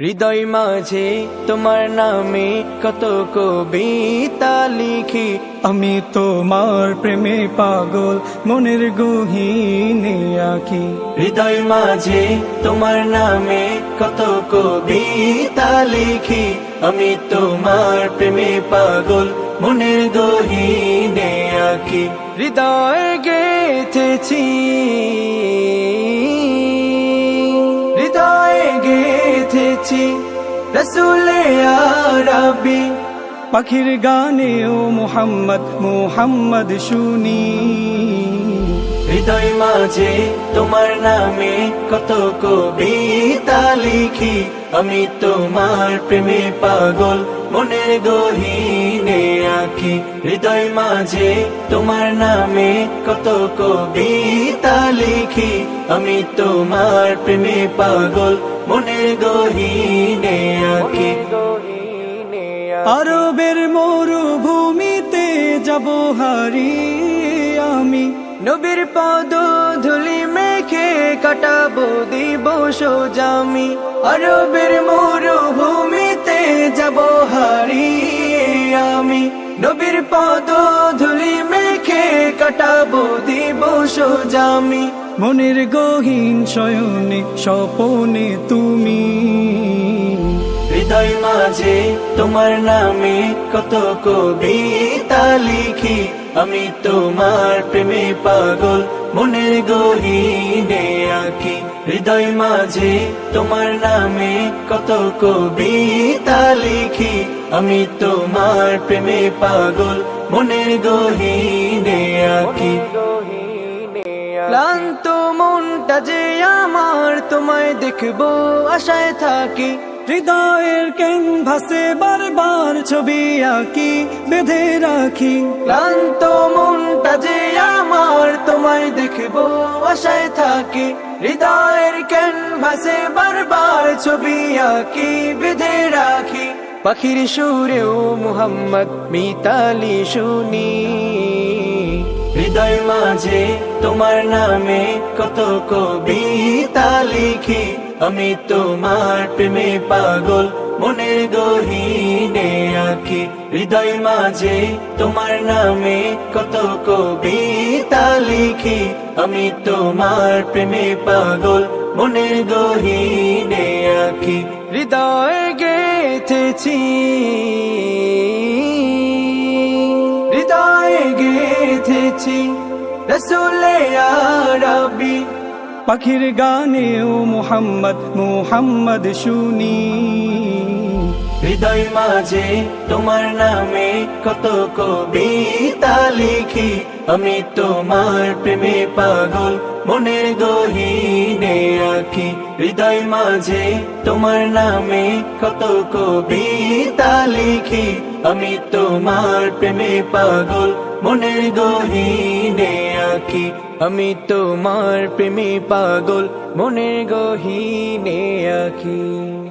হৃদয় মাঝে তোমার নামে কত কবিতা লিখি। আমি তোমার প্রেমে পাগল মনের গহীনে আঁকি। হৃদয় মাঝে তোমার নামে কত কবিতা লিখি। আমি তোমার প্রেমে পাগল মনের গহীনে আঁকি। হৃদয় গেথেছি। গেথেছি রসুলে আরবি। পাখির গানে ও মোহাম্মদ মোহাম্মদ শুনি। হৃদয় মাঝে তোমার নামে কত কবিতা লিখি। আমি তোমার প্রেমে পাগল, মনের গহীনে আঁকি। হৃদয় মাঝে তোমার নামে কত কবিতা লিখি। আমি তোমার প্রেমে পাগল মনের গহীনে আঁকি আরবের মরুভূমিতে যাব হারি আমি। নবীর পদ ধুলি মেখে কাটাবো দিব সোজামি আরবের মরুভূমিতে যাব হারিয়ে আমি। নবীর পদ কাটাবো, দিব সোজামি মনের গহীন শয়নে, স্বপনে তুমি। হৃদয় মাঝে তোমার নামে কত কবিতা লিখি। আমি তোমার প্রেমে পাগল, মনের গহীনে আঁকি। হৃদয় মাঝে তোমার নামে কত কবিতা লিখি। আমি তোমার প্রেমে পাগল, মনের গহীনে আঁকি। ক্লান্ত মনটা যে আমার তোমায় দেখব, আশায় থাকি। হৃদয়ের ক্যানভাসে বারবার ছবি আঁকি, বেঁধে রাখি। ক্লান্ত মনটা যে আমার তোমায় দেখব, আশায় থাকি। হৃদয়ের ক্যানভাসে বারবার ছবি আঁকি, বেঁধে রাখি। পাখির সুরেও মুহাম্মদ মিতালি শুনি। হৃদয় মাঝে তোমার নামে কত কবিতা লিখি। আমি তোমার প্রেমে পাগল, মনের গহীনে আঁকি। হৃদয় মাঝে তোমার নামে কত কবিতা লিখি। আমি তোমার প্রেমে পাগল, মনের গহীনে আঁকি। হৃদয় গেথেছি। গেথেছি রসুলে আরবি। পাখির গানে ও মোহাম্মদ মোহাম্মদ শুনি। হৃদয় মাঝে তোমার নামে কত কবিতা লিখি। আমি তোমার প্রেমে পাগল, মনের গহীনে আঁকি। হৃদয় মাঝে তোমার নামে কত কবিতা লিখি। আমি তোমার প্রেমে পাগল মনের গহীনে আঁকি। আমি তোমার প্রেমে পাগল মনের গহীনে আঁকি।